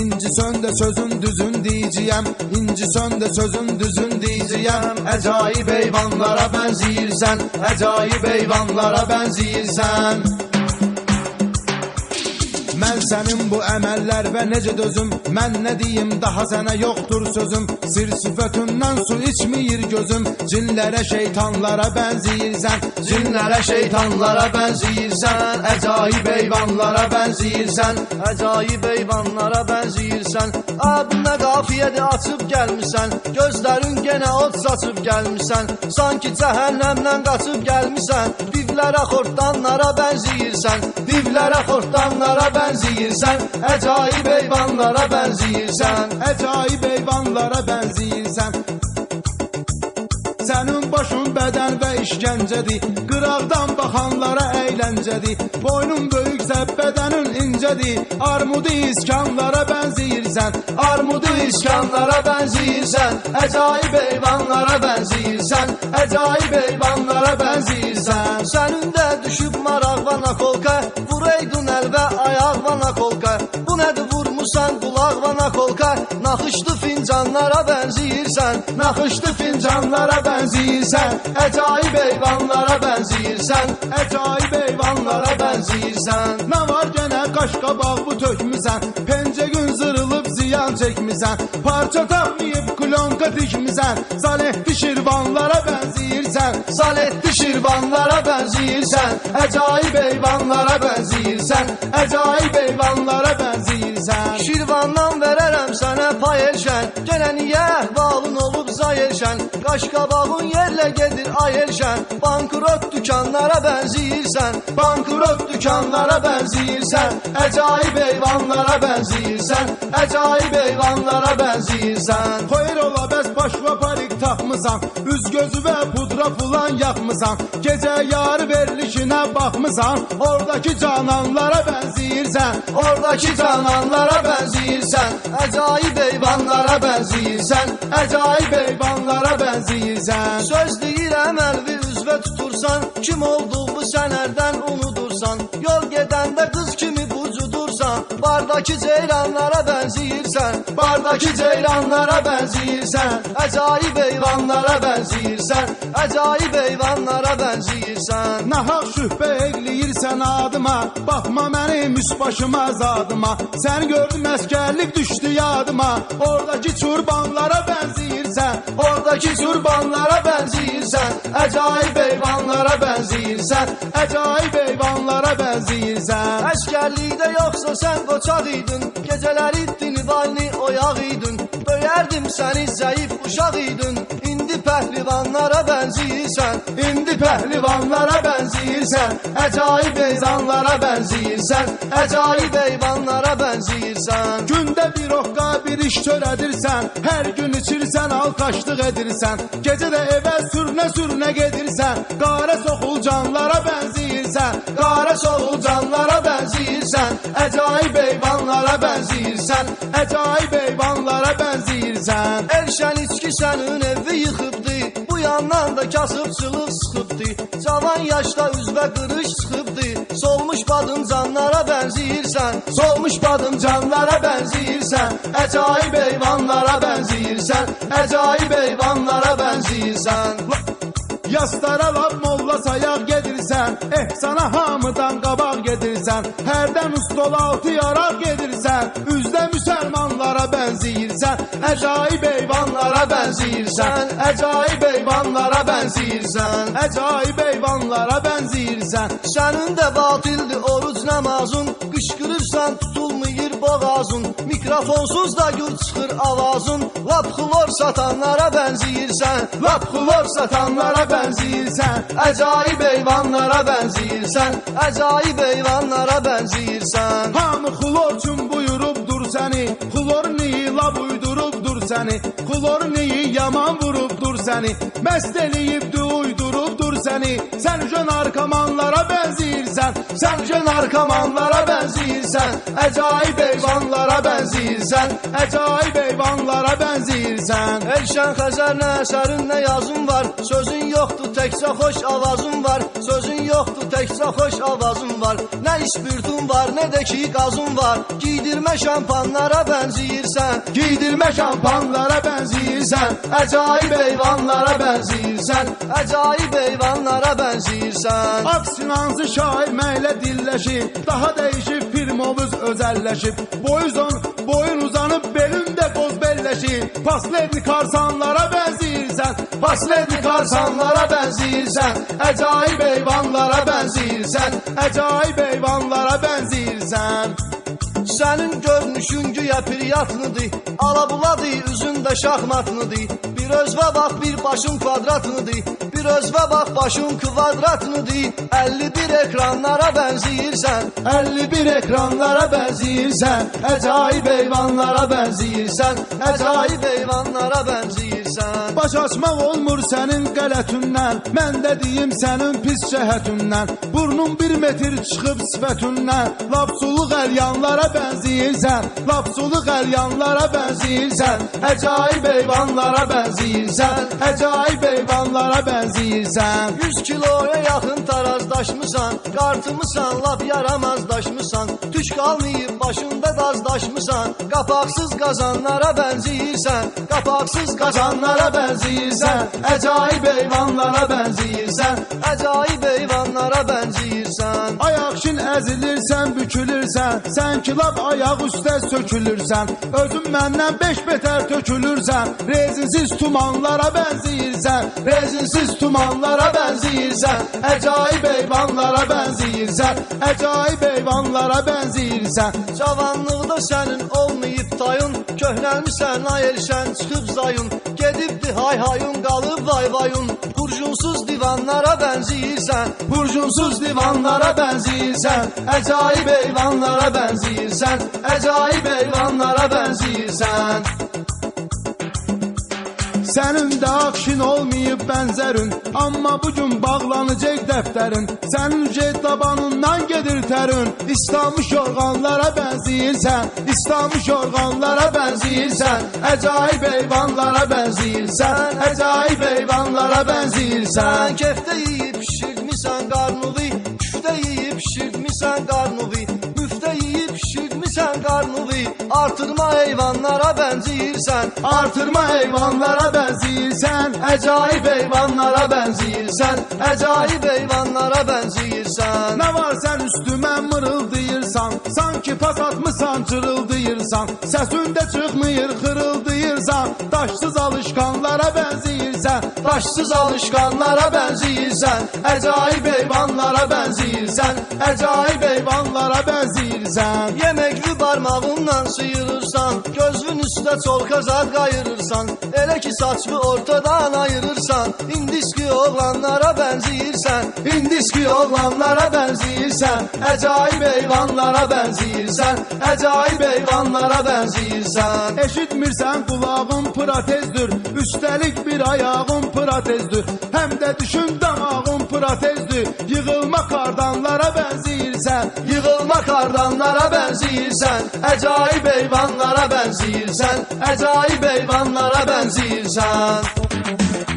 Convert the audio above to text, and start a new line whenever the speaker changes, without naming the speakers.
İnci söndü sözün düzün diyeceğim. İnci söndü sözün düzün diyeceğim. Acayip eyvanlara benziyirsen Acayip eyvanlara benziyirsen Mən sənin bu əməllər və necə dözüm? Mən nə deyim daha sənə yoxdur sözüm. Sir sifətindən su içməyir gözüm. Cinlərə şeytanlara bənziyirsən Cinlərə şeytanlara bənziyirsən Əcayib eyvanlara bənziyirsən
Acayip eyvanlara benziyirsən Adına qafiyədə açıb gəlmisən Gözlərin genə od saçıb gəlmisən Sanki cəhənnəmdən qaçıb gəlmisən Divlərə xortdanlara benziyirsən
Divlərə xortdanlara bənziyirsən Əcayib eyvanlara bənziyirsən Əcayib eyvanlara bənziyirsən Sənin başın bədən və işgəncədir Qıraqdan baxanlara əyləncədir Boynun böyüksə bədənin incədir Armudu iskanlara bənziyirsən Armudu iskanlara bənziyirsən Əcayib eyvanlara bənziyirsən Əcayib eyvanlara bənziyirsən
Sənin də düşüb maraq və nakolka Vureydun əl vurmusan qulaq və nakolka Naxışlı fincanlara benziyirsən
Naxışlı fincanlara bənziyirsən Əcayib eyvanlara bənziyirsən Əcayib eyvanlara bənziyirsən Nə var gənə qaşqabaq bu tökmüsən Pencə gün zırılıb ziyan çəkmisən Parça tapmayıb klonka dikmisən Zalehdi şirvanlara bənziyirsən Zalehdi şirvanlara bənziyirsən Əcayib eyvanlara bənziyirsən Əcayib eyvanlara bənziyirsən
Şirvandan verərəm sənə pay elşən Genə niyə əhvalın olub zay elşən Qaşqabağın yerlə gedir ay elşən Bankrot dükanlara benziyirsən
Bankrot dükanlara bənziyirsən Əcayib eyvanlara bənziyirsən Əcayib eyvanlara bənziyirsən Xoyr ola bəs baş parik taxmısan Üz gözü və pudra fulan yaxmısan Gecə yarı verilişinə baxmısan Oradakı cananlara bənziyirsən Oradakı cananlara bənziyirsən Əcayib eyvanlara bənziyirsən Əcayib eyvanlara bənziyirsən
Söz deyirəm əlvi üzvə tutursan Kim olduğu sənərdən unudursan Yol gedəndə qız kimi Bardakı ceyranlara benziyirsən
Bardakı ceyranlara bənziyirsən
Əcayib eyvanlara benziyirsən Əcayib eyvanlara benziyirsən
Nahaq şübhə eləyirsən adıma Baxma mənim üst başıma zadıma. Sən gördüm əskərlik düşdü yadıma Oradakı çurbanlara bənziyirsən Oradakı çurbanlara bənziyirsən Əcayib eyvanlara bənziyirsən Əcayib eyvanlara bənziyirsən
Əskərlikdə yoxsa sən qoçaq idin Gecələri dinivalni oyaq idin Böyərdim səni zəif uşaq idin İndi pəhlivanlara benziyirsən
İndi pəhlivanlara bənziyirsən Əcayib eyvanlara bənziyirsən
Əcayib eyvanlara benziyirsən
Gündə bir oqqa bir iş törədirsən Hər gün içirsən alqaşlıq edirsən Gecə də evə sürünə sürünə gedirsən Qara soxul canlara bənziyirsən Qara soxul canlara bənziyirsən Əcayib eyvanlara bənziyirsən Əcayib eyvanlara bənziyirsən
Erşən içki sənin evi yıxıbdı Bu yandan da kasıbçılıq sıxıbdı Cavan yaşda üzvə qırış çıxıbdı Solmuş badın canlara benziyirsən
Solmuş badım canlara bənziyirsən Əcayib eyvanlara bənziyirsən Əcayib eyvanlara bənziyirsən Yastara lab molla sayaq gedirsən Eh sana hamıdan qabaq gedirsən Hərdən ustol altı yaraq gedirsən Üzdə müsəlmanlara bənziyirsən Əcayib eyvanlara bənziyirsən Əcayib eyvanlara bənziyirsən Əcayib eyvanlara bənziyirsən
Sənin də batildir oruc namazın tutulmayır boğazın Mikrofonsuz da gür çıxır avazın. Lap xlor satanlara benziyirsən
Lap xulor satanlara bənziyirsən. Əcayib eyvanlara bənziyirsən
Əcayib eyvanlara benziyirsən
Hamı xulor üçün buyurubdur səni Xulor neyi lab uydurubdur səni Xulor neyi yaman vurubdur səni Məst eləyibdi uydurubdur korkutur seni. Sen yüce narkomanlara benziyirsen Sen yüce narkomanlara benziyirsen Acayip heyvanlara benziyirsen Acayip heyvanlara benziyirsen
Elşən Xəzər nə əsərin nə yazın var? Sözün yoxdur təkcə xoş avazın var. Sözün yoxdur təkcə xoş avazın var. Nə ispirtun var nə də ki qazın var. Giydirmə şampanlara bənziyirsən
Giydirmə şampanlara benziyirsen Acayip heyvanlara benziyirsen
Əcayib heyvanlara bənziyirsən
Aksinansı şaiməylə dilləşib Daha dəyişib firmovuz özəlləşib Boyuzon boyun uzanıb belində qoz belləşib Pasledni karsanlara benziyirsən Pasledni karsanlara benziyirsən Acayip heyvanlara benziyirsən Acayip heyvanlara benziyirsən
Sənin görünüşün güya priyyatlıdır Alabuladır üzündə şahmatlıdır Bir özvə bax bir başın kvadratlıdır Bir özvə bax başın kvadratlıdır 51 ekranlara bənziyirsən
51 ekranlara benziyirsen Acayip heyvanlara benziyirsen
Əcayib heyvanlara bənziyirsən
Baş açmaq olmur sənin qələtündən Mən də deyim sənin pis cəhətündən Burnun bir metr çıxıb sifətündən Lapsulu qəlyanlara bənziyirsən Lapsulu qəlyanlara bənziyirsən Əcayib heyvanlara bənziyirsən Əcayib heyvanlara bənziyirsən
100 kiloya yaxın tarazdaşmısan Qartımısan lap yaramazdaşmısan Tük qalmayıb başında dazdaşmısan Qapaqsız qazanlara bənziyirsən Qapaqsız qazanlara bənziyirsən
Əcayib heyvanlara bənziyirsən
Əcayib heyvanlara bənziyirsən
Ayaqşin əzilirsən, bükülürsən Sən ki lap ayaq üstə sökülürsən Özün məndən beş betər tökülürsən Rezinsiz tumanlara bənziyirsən Rezinsiz tumanlara bənziyirsən Əcayib heyvanlara bənziyirsən Əcayib heyvanlara bənziyirsən
Cavanlıqda sənin olmayıb tayın Köhnəlmisən ay elşən çıxıb zayın. Gedibdi hay hayun qalıb vay vayun. Kurşunsuz divanlara bənziyirsən
Burjunsuz divanlara bənziyirsən Əcayib heyvanlara bənziyirsən Əcayib heyvanlara bənziyirsən Sənin də akşin olmayıb bənzərin Amma bugün bağlanacaq dəftərin Sənin ücret tabanından gedir tərin İslamış yorğanlara bənziyirsən İslamış yorğanlara bənziyirsən Əcayib heyvanlara bənziyirsən Əcayib heyvanlara bənziyirsən
Sən kəftə yeyib pişirmisən qarnuvi qarnuvi Artırma heyvanlara bənziyirsən
Artırma heyvanlara bənziyirsən Əcayib heyvanlara bənziyirsən
Əcayib heyvanlara bənziyirsən
Nə var sən üstümə mırıldayırsan Sanki pas atmısan cırıldayırsan Səsində çıxmıyır xırıldayırsan Daşsız alışkanlara bənziyirsən Daşsız alışkanlara bənziyirsən Əcayib heyvanlara bənziyirsən Əcayib heyvanlara bənziyirsən
Yeməkli barmağınla sıyırırsan Gözün üstə çolka zad qayırırsan Elə ki saçlı ortadan ayırırsan İndiski oğlanlara bənziyirsən
İndiski oğlanlara bənziyirsən Əcayib heyvanlara bənziyirsən Əcayib heyvanlara bənziyirsən Eşitmirsən qulağın protezdir Üstəlik bir ayağın protezdir. Həm də düşün damağın protezdir Yığılma kardanlara bənziyirsən Yığılma kardanlara bənziyirsən Əcayib heyvanlara bənziyirsən Əcayib heyvanlara bənziyirsən